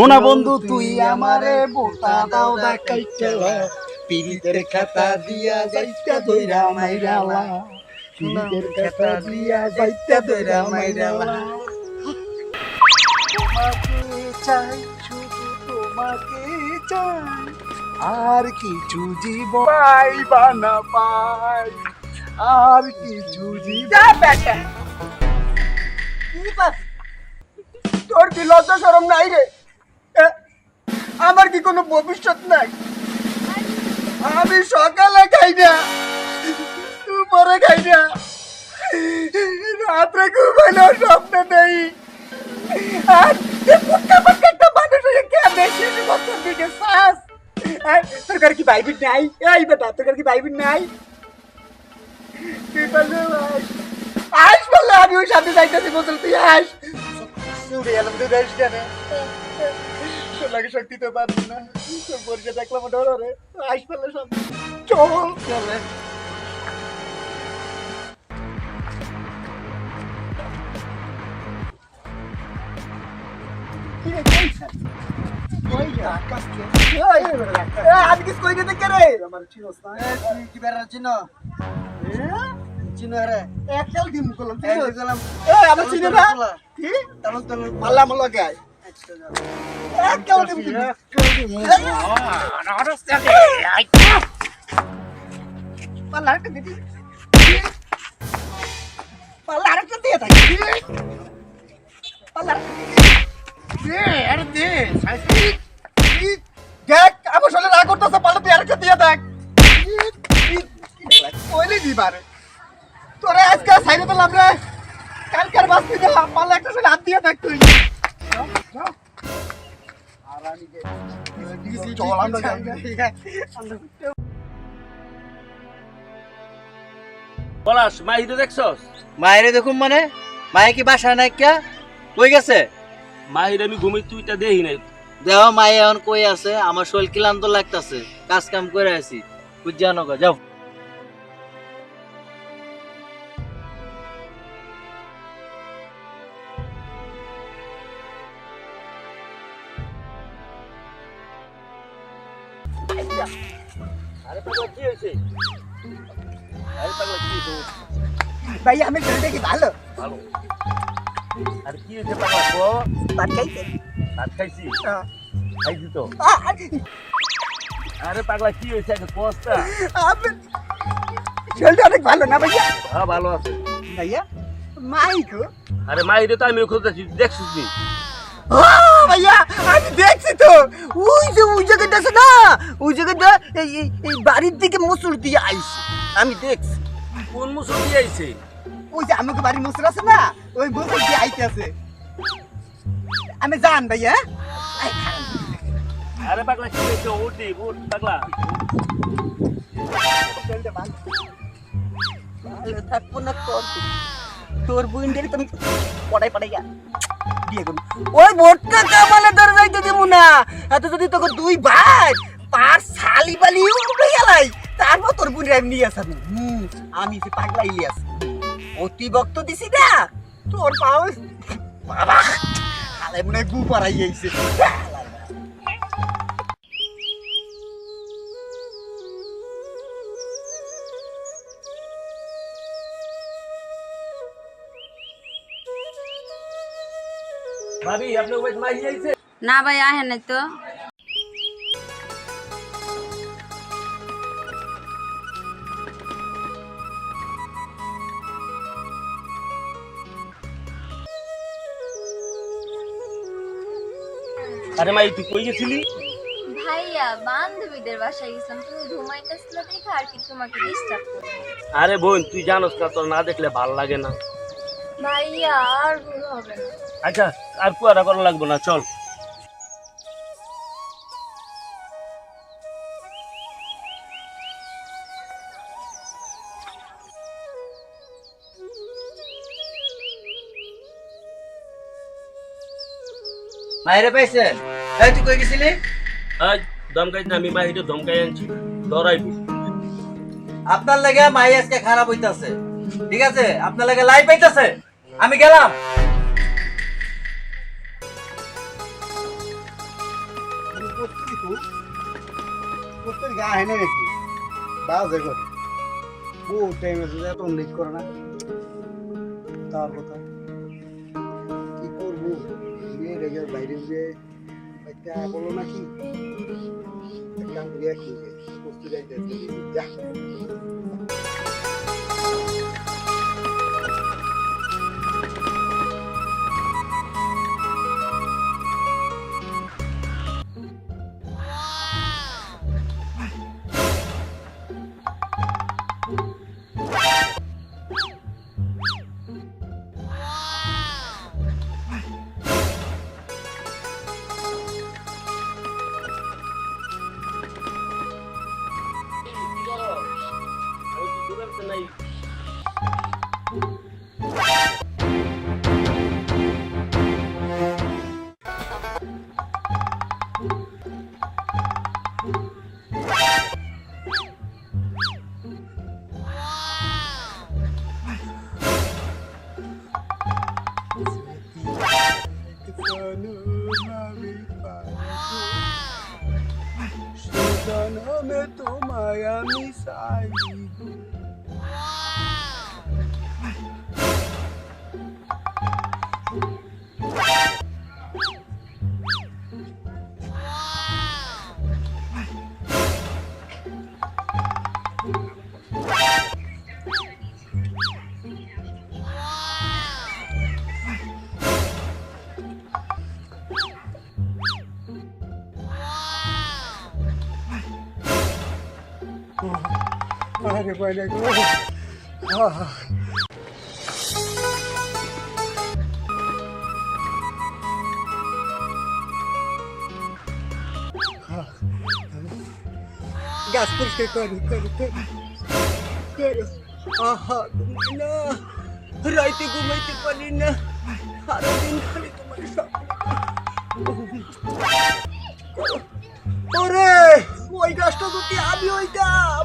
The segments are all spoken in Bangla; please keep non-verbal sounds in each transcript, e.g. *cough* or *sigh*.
সোনা বন্ধু তুই আমারে বোতা দাও দেখাইতে পিরিতের খাতা দিয়া যাইতে দইরা মাইরালা পিরিতের খাতা দিয়া যাইতে দইরা মাইরালা তোমাকে চাই শুধু তোমাকে চাই। আর কিছু জীবন পাইবা না পাই। আর কিছু জীবন তোর কি লজ্জা সরম নাই রে? আমার কি কোনো ভবিষ্যৎ নাই? আমি সকালে খাই না, দুপুরে খাই না, রাত্রে ঘুমানো স্বপ্ন নেই। আর এ পুটকা পুটকা একটা মানুষ হয়ে শিশু বছর দিকে শ্বাস তোর কি বাইবিট নাই? এই বেটা, তোর কি বাইবিট নাই? তুই বললে, আইস বললে আমি ওই সাথে যাইতেছি বলছিল তুই আইস। চুড়ে এলাম, তুই তোর লাগে শক্তি তো পারবি না। পরিচয় দেখলাম ডর রে আইস বললে সব। চল চলে। আমি কিছু কই দিতে কে রে আমার চিনোস না। তুই কি বেড়া চিনো? চিনো রে একটাল দিন করলাম এই যে এ আমার চিনে না? কি? তালন তালন পাল্লা মাল্লা গায় একটাল দেখ আমার শরীরে রাগ করতেছে পাল্লা তুই আরেকটা দিয়ে দেখ কইলি দিবারে তোরে আজকে সাইডে দিলাম রে কালকার বাস্তি দিলাম একটা শরীরে হাত দিয়ে দেখ তুই চল আমরা পলাশ মাহিরে দেখছস মানে? মায়ে কি বাসা নাই কে? কই গেছে? মাহির আমি ঘুমি তুইটা দেহি নাই। দেহ মায়ে এখন কই আছে? আমার শরীর ক্লান্ত লাগতাছে। কাজ কাম করে আছি বুঝা নগর যাও। ভাই আমি ছেলেটা কি ভালো? ভালো। আরে কি হয়েছে পাগলা কো তার খাইছে? ভাত খাইছি? হ্যাঁ। খাইছি তো। আ, আ, আরে পাগলা কি হয়েছে? একটা কষ্টা ছেলেটা অনেক ভালো না ভাইয়া? হ্যাঁ ভালো আছে। ভাইয়া মাইকো আরে মাহিরে তো আমি খুঁজতেছি দেখছিস নি? ভাইয়া আমি দেখছি তো। ওই যে ওই জায়গাটা আছে না? ওই জায়গাটা এই এই- বাড়ির দিকে মুসুর দিয়ে আইছে। আমি দেখছি। কোন মুসুর দিয়ে আইছে? ওই যে আমাকে বাড়ির মুসুর আছে না ওই মুসুর দিয়ে আইতে আছে। আমি জান ভাইয়া আই, আরে পাগলা কি হয়েছে? উঠি উঠ পাগলা। থাকব না তোর। তোর বুইন্ডের তুমি পড়াই পড়াই গা। বিয়ে করবি ওই ভোটটা কামালে ধরে যাইতে দেবো না। এত যদি তোকে দুই ভাই, পার শালি বালি উঠে গেলাই, তারপর তোর বুইন্ডের আমি নিয়ে আসামি হুম, আমি যে পাগলা ইলিয়াস অতি বক্ত দিছি না, তোর পাও বাবা! হালে মনে গু পারাই আইছে। ভাবি আপনার ওই মাহি আইছে? না ভাই আহে নাই তো। আরে মাই তুই কই গেছিলি? ভাইয়া বান্ধবীদের বাসায় গেছিলাম। তুমি ঘুমাইতেছিল দেখে আর কি তোমাকে ডিস্টার্ব আরে বোন তুই জানোস না তোর না দেখলে ভালো লাগে না। ভাইয়া আর ভুল হবে না। আচ্ছা আর কুয়ারা করা লাগবো না চল। মায়েরে পাইছেন এই তুই কই গেছিলি? আজ দমকাই না আমি মাহিরে ধমকাই আনছি ধরাইবো। আপনার লাগে মাই আজকে খারাপ হইতাছে। ঠিক আছে? আপনার লাগে লাইভ পাইতাছে? আমি গেলাম। প্রস্তুতি গা হেনে নাকি বাজে করে বহুত টাইম আছে এত লিক করে না। তার কথা। কি করব? বিয়ে রেগে বাইরে যে একটা বলো নাকি? একটা কি প্রস্তুতি যাইতে যা। আরে বাইরে গো আহ গ্যাস পরিষ্কার করো করো করো আহা না রাইতে ঘুমাইতে পারি না। সারাদিন খালি তোমার স্বপ্ন। ওরে, ওই গাছটা যদি আমি ওইটাম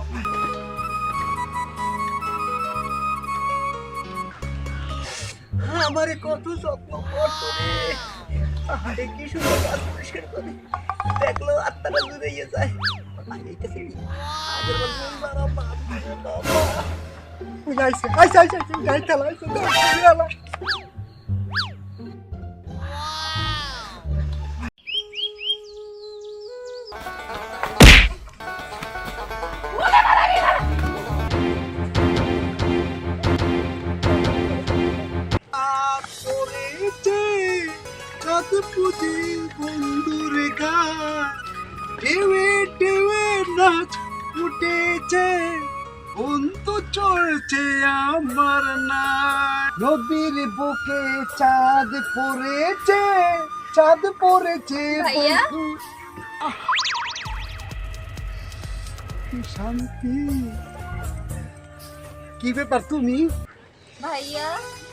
আমারে কত যত্ন করতো রে আরে কি সুন্দর কাজ পরিষ্কার করে দেখল আত্মাটা দূরে যায় এইটাছে আগের বার মন বাড়া বাপ রে বাবা আইসা আইসা আইসা আইসা আইসা আইসে পুজি বন্ধুর গান টেবে টেবে নাচ উঠেছে বন্ধু চলছে আমার না নদীর বুকে চাঁদ পড়েছে চাঁদ পড়েছে? বন্ধু। কি শান্তি। কি ব্যাপার তুমি? ভাইয়া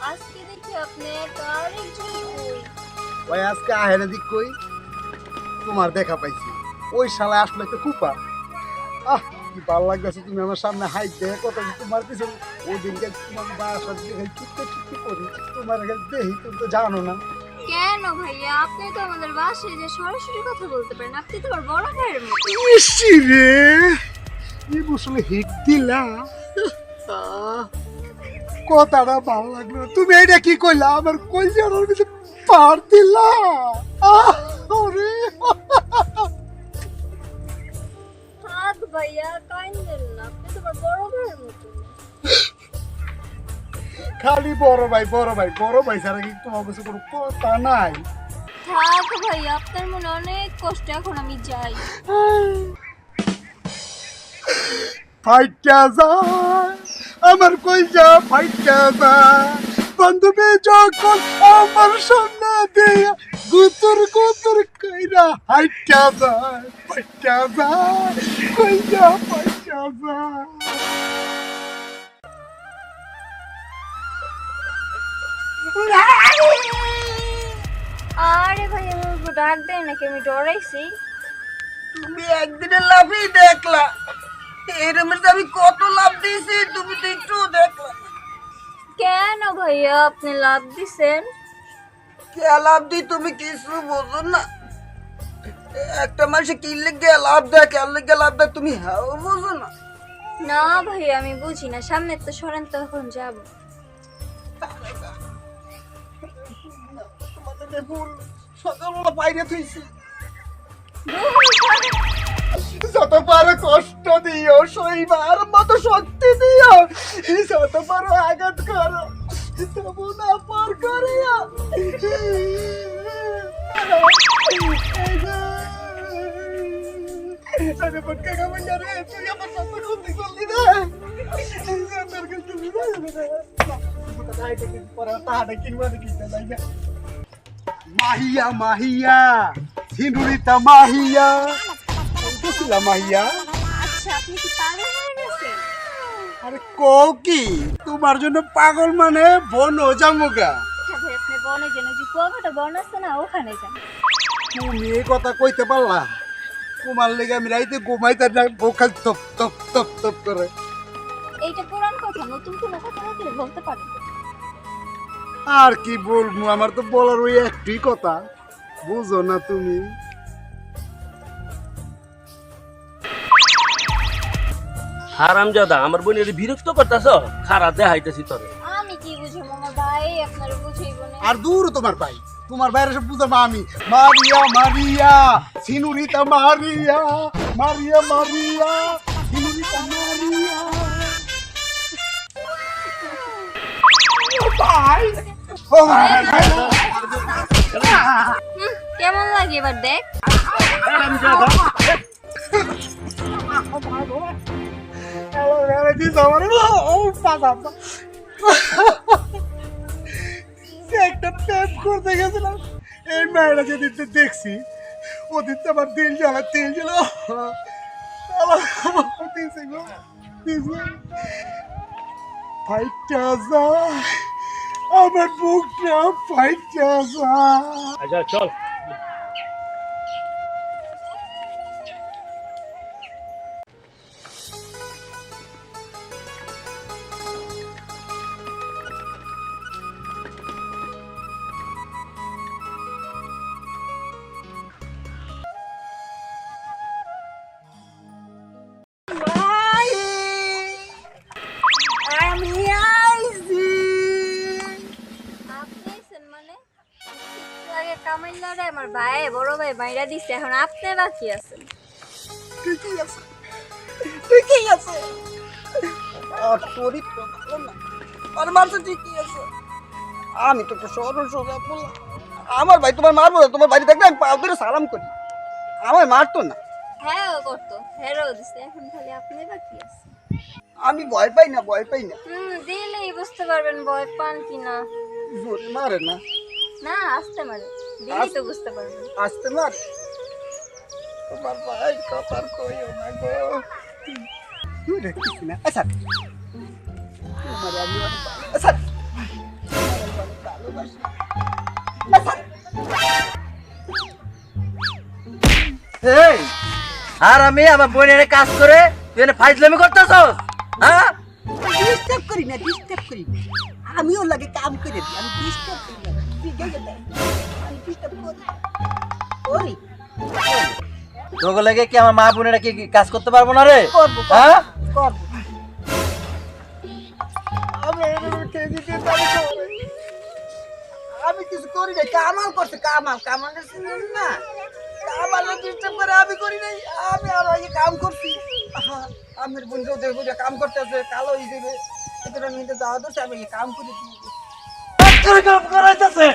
আজকে দেখি আপনি কার একজন কই ওই আজকে আহেরা দিক কই? তোমার দেখা পাইছি। ওই শালা আসলে তো কুপা। আহ কি ভালো লাগতেছে তুমি আমার সামনে হাইট দেখে কত তোমার কিছু ওই দিনকে তোমার বাসার করি তোমার দেখি তুমি তো জানো না। কেন ভাইয়া? আপনি তো আমাদের বাসায় যে সরাসরি কথা বলতে পারেন আপনি তো আমার বড় ভাইয়ের মতো ইসি রে! এই বসলে হিট দিলা? কথাটা ভালো লাগল তুমি এটা কি কইলা? আমার কই জানার কিছু পার দিলা আহ, ওরে। থাক ভাইয়া কাইন্দেন না। আপনি তো বড় ভাইয়ের মতো। খালি বড় ভাই বড় ভাই বড় ভাই ছাড়া কি তোমার কাছে কোনো কথা নাই? থাক ভাইয়া আপনার মনে অনেক কষ্ট এখন আমি যাই। ফাইটা যা আমার কই যা ফাইটা যায়। বান্ধবী যখন আমার সামনে দিয়ে গুতুর গুতুর কইরা হাইটা যায় ফাইটা যায় কই যা ফাইটা যায়। আরে ভাই আমি ডাক দেয় নাকি? আমি ডরাইছি। তুমি একদিনের লাভই দেখলা। এরমের আমি কত লাভ দিয়েছি তুমি তো একটু দেখলা কেন ভাইয়া আপনি লাভ দিছেন? কে লাভ দিই তুমি কিছু বোঝো না। একটা মানুষে কি লেগে লাভ দেয় কেন লেগে লাভ দেয় তুমি হাও বুঝো না। না ভাই আমি বুঝি না। সামনে তো সরেন তখন যাব। সকালবেলা বাইরে থুইছি। যত পারো কষ্ট দিও, সইবার মতো শক্তি দিও যত আঘাত করো, তবু না পার করিয়া আরে তুই আমার সাথে খুঁজি করলি না? তোর তাই মাহিয়া মাহিয়া সিনুরিতা মাহিয়া। মাহিয়া। আচ্ছা আপনি কি পাগল হয়ে গেছেন? আরে কও কি? তোমার জন্য পাগল মানে বন জামুগা। আচ্ছা আপনি বনে যেন যে কুয়াকাটা বন আছে না ওখানে যান। তুমি এই কথা কইতে পারলা? তোমার লেগে আমি রাইতে ঘুমাইতে না বোকাল তপ তপ তপ তপ করে। এইটা পুরান কথা নতুন কোনো কথা থাকলে বলতে পারেন আর কি বলব আমার তো বলার ওই একটি কথা। বুঝো না তুমি। হারাম জাদা আমার বোনের বিরক্ত করতেছ? খারাপ দেখাইতেছি তোরে। আমি কি বুঝব আমার ভাই আপনার বুঝাইব না। আর দূর তোমার ভাই। তোমার বাইরে সব বুঝাবো আমি। মারিয়া মারিয়া সিনুরিতা মারিয়া মারিয়া মারিয়া সিনুরিতা মারিয়া। ভাই! ও ভাই কেমন লাগে এবার দেখ? একটা প্রেম করতে গেছিলাম এই মেয়েটা যেদিন দেখছি ওদিন তো আমার দিল জ্বালা তেল জ্বালা ফাইটটা যায় আমার বুকটা ফাইটটা যায় আচ্ছা চল। ভাই দিছে এখন আপনি বাকি আছেন। ঠিকই আছে? ঠিকই আছে? আর চরিত্র ভালো না। আর ঠিকই আছে? আমি তো একটা সরল সোজা বললাম। আমার ভাই তোমার মারবো না তোমার বাড়ি থাকলে আমি পা ধরে সালাম করি। আমার মারতো না। হ্যাঁ করতো। দিছে এখন খালি আপনি বাকি আছেন। আমি ভয় পাই না ভয় পাই না। হুম দিলেই বুঝতে পারবেন ভয় পান কি না জোরে মারে না। না আসতে মারে দিলেই তো বুঝতে পারবেন আসতে মারে তোমার ভাই কথার কইও না গো। তুই দেখিস না। আচ্ছা তোমার আমি অনেক ভালো- আচ্ছা, তোমার আমি অনেক ভালোবাসি। এই আর আমি আমার বোনের কাজ করে তুই এনে ফাইজলামি করতেছ হ্যাঁ? ডিস্টার্ব করি না ডিস্টার্ব করি আমিও লাগে কাম করে দিই আমি ডিস্টার্ব করি তোকে লাগে কি আমার মা বোনেরা কি কি কাজ করতে পারব না রে? হ্যাঁ? আমি কিছু করি নাই। কামাল করছে কামাল। কামাল না। কামাল ডিস্টার্ব করে আমি করি নাই। আমি আর ওই কাম করছি। আমার যে কাম করতেছে কালো আমি যাওয়া দোষ আমি কাম করে দিই কাম করাইতেছে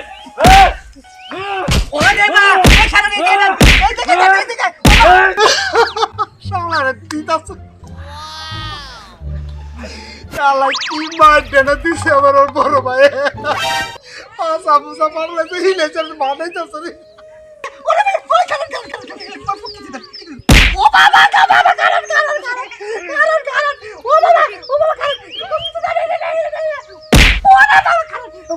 শালারে দিতাছে শালা কি মার দেনা দিছে আমার বড় ভাই আসা বুসা পারলে তো হিলে চল বানাইতেছে রে ও বাবা বাবা কারণ কারণ কারণ কারণ ও বাবা ও বাবা কারণ ও বাবা কারণ ও ভাই ও ভাই ও ভাই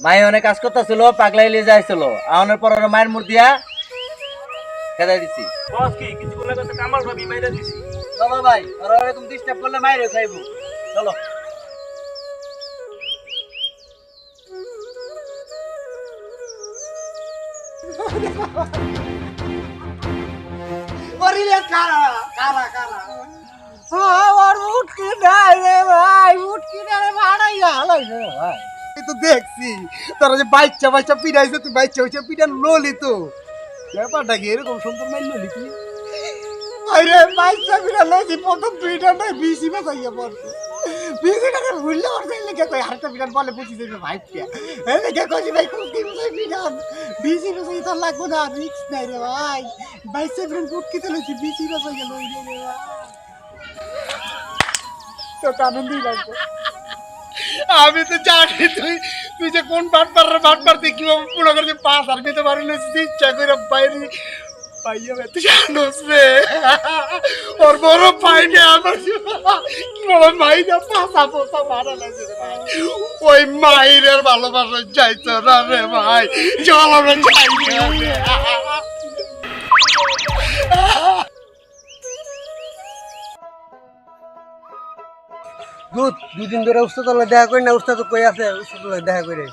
মাই অনেক কাজ করতেছিল পাগলাই লিয়ে যাইছিল আওনের পর মায়ের মুড় দিয়া খেদাই দিছি। বস কি কিছু কোনো কথা কামাল ভাবি মাইরা দিছি। চলো ভাই ওরা এরকম ডিস্টার্ব করলে মাইরে খাইবো। চলো। করিলে কারা কারা কারা? আমার উঠকি নাই রে ভাই উঠকি নাই ভাড়াইয়া হালাইছে রে ভাই। তো দেখছি। তোরা যে বাচ্চা বাচ্চা পিড়াইছে তুই বাচ্চা বাচ্চা পিড়া ললি তো। ব্যাপারটা কি, এরকম সুন্দর মাইল ললি তুই আরে বাচ্চা পিড়া ললি, প্রথম দুইটা নাই বিসি বাজাইয়া পড়ছে। বিসি টাকা ভুললে দিলে কে কই হারটা পিড়ান বলে বুঝি দেবে ভাই পিয়া এই কে কই ভাই কোন কি বুঝাই পিড়ান। বিসি বাজাই তো লাগবে না, রিক্স নাই রে ভাই। বাইসে পিড়ান উঠকি তো লইছি বিসি বাজাইয়া লই রে ভাই। তো আনন্দই লাগবে আমি তো জানি তুই তুই যে কোন বাট পার বাট পারতে কি পুরো করে পাস আর দিতে পারি না ইচ্ছা করে বাইরে পাইয়া বে, তুই জানোস রে ওর বড় পাইনে আমার কি বড় মাইরা পাসা পোসা মারা ওই মাইরের ভালোবাসা যাইতো না রে ভাই। চল আমরা যাই। দুধ, দুদিন ধরে উস্তাদ দেখা করি না, উস্তাদ কই আছে উস্তাদ দেখা করে।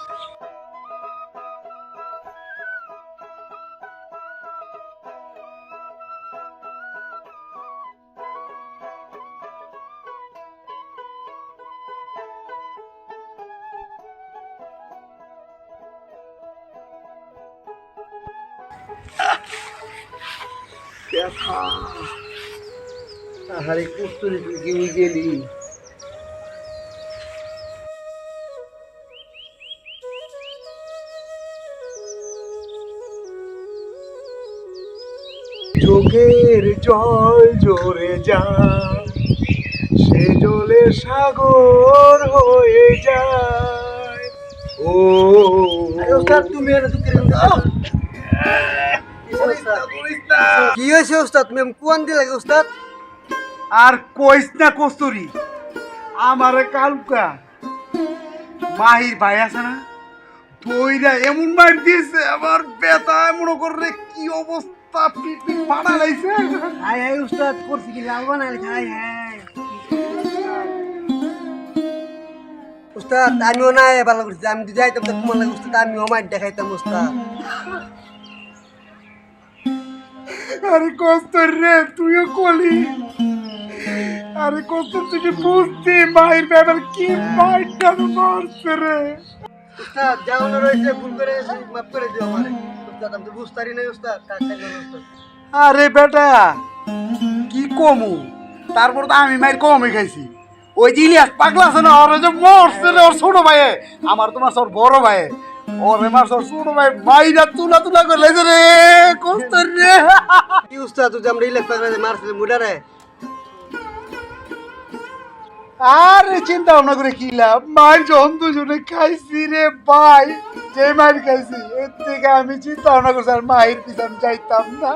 আরে কুস্তুরি তুই কি গেলি। চোখের জল জোরে যা সে জলে সাগর হয়ে যায়। ও তুমি কি হয়েছে ওস্তাদ? তুমি কোন দিলে ওস্তাদ? আর কইস না কস্তুরি আমারে কালকা। মাহির ভাই আছে না দইরা এমন মার দিয়েছে আমার বেতা মনে করে কি অবস্থা? লাইছে। হাই হাই উস্তাদ করছি কি লাগবো না হাই হাই উস্তাদ আমিও না ভালো করছি। আমি যদি যাইতাম তো তোমার লাগে উস্তাদ আমিও মাইট দেখাইতাম উস্তাদ। আরে কস্তুর রে তুইও কলি। আরে কস্তুর তুই কি বুঝতি মাহির ব্যাপার কি মাইরটা মারছে রে। উস্তাদ যাওয়ানো রয়েছে ভুল করে মাফ করে দিও আমারে। উস্তাদ আমি তো বুঝতে পারি না উস্তাদ আরে বেটা কি কমু? তারপর তো আমি মায়ের কমই খাইছি। ওই যে ইলিয়াস পাগলা আছে না ওর যে মরছে রে ওর ছোট ভাইয়ে। আমার তোমার সর বড় ভাইয়ে। ওর আমার সর ছোট ভাই মাইরা তুলা তুলা করে লেগে রে কষ্ট রে। কি উস্তাদ তুই আমরা ইলেক পাগলা মারছিলাম মুডারে আরে চিন্তা ভাবনা করে কি লাভ? মায়ের যখন দুজনে খাইছি রে ভাই থেকে আমি চিন্তা ভাবনা করছি, আর না।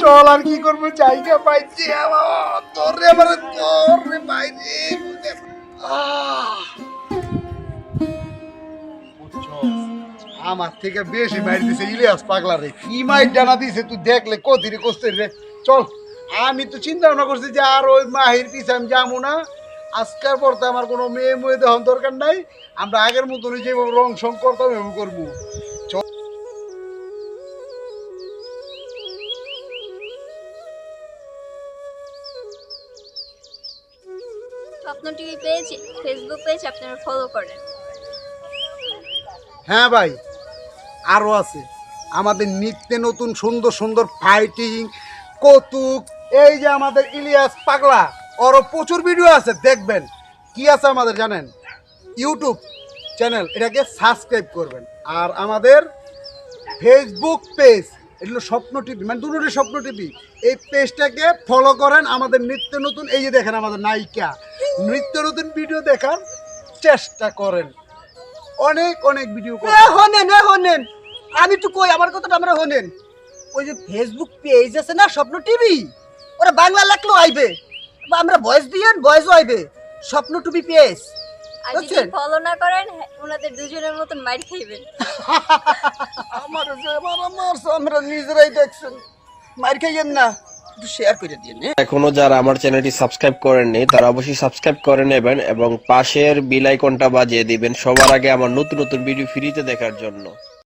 চল, আর কি করব? আমার থেকে বেশি মাইর দিছে ইলিয়াস পাগলা রে। কি মাইর জানা দিছে, তুই দেখলে কদিরে কষ্ট রে। চল, আমি তো চিন্তা ভাবনা করছি যে আর ওই মাহির পিছে আমি যাব না। আজকের পর তো আমার কোনো মেয়ে মেয়ে দেওয়ার দরকার নাই। আমরা আগের মতনই যেভাবে রং সং করতাম এভাবে করব। Swapno TV page Facebook page আপনারা ফলো করেন। হ্যাঁ ভাই আরও আছে। আমাদের নিত্যে নতুন সুন্দর সুন্দর ফাইটিং কৌতুক এই যে আমাদের ইলিয়াস পাগলা। ওরও প্রচুর ভিডিও আছে দেখবেন। কি আছে আমাদের জানেন? ইউটিউব চ্যানেল এটাকে সাবস্ক্রাইব করবেন। আর আমাদের ফেসবুক পেজ এগুলো স্বপ্ন টিভি মানে দুটোটি স্বপ্ন টিভি এই পেজটাকে ফলো করেন আমাদের নিত্য নতুন এই যে দেখেন আমাদের নায়িকা। নিত্য নতুন ভিডিও দেখার চেষ্টা করেন। অনেক অনেক ভিডিও হনেন হনেন। আমি তো কই আমার কথাটা আমরা হনেন। ওই যে ফেসবুক পেজ আছে না স্বপ্ন টিভি ওরা বাংলা লেখলো আইবে। আমরা ভয়েস দিয়েন ভয়েস হইবে। স্বপ্ন টু বি পেস। আর যদি বুঝছেন? ফলো না করেন ওনাদের দুজনের মতন মাইর খাইবেন। *laughs* আমার যে আমার আমার আমরা নিজেরাই দেখছেন। মার খাইয়েন না একটু শেয়ার করে দিন হ্যাঁ? এখনও যারা আমার চ্যানেলটি সাবস্ক্রাইব করেননি তারা অবশ্যই সাবস্ক্রাইব করে নেবেন এবং পাশের বিল আইকনটা বাজিয়ে দিবেন সবার আগে আমার নতুন নতুন ভিডিও ফ্রিতে দেখার জন্য।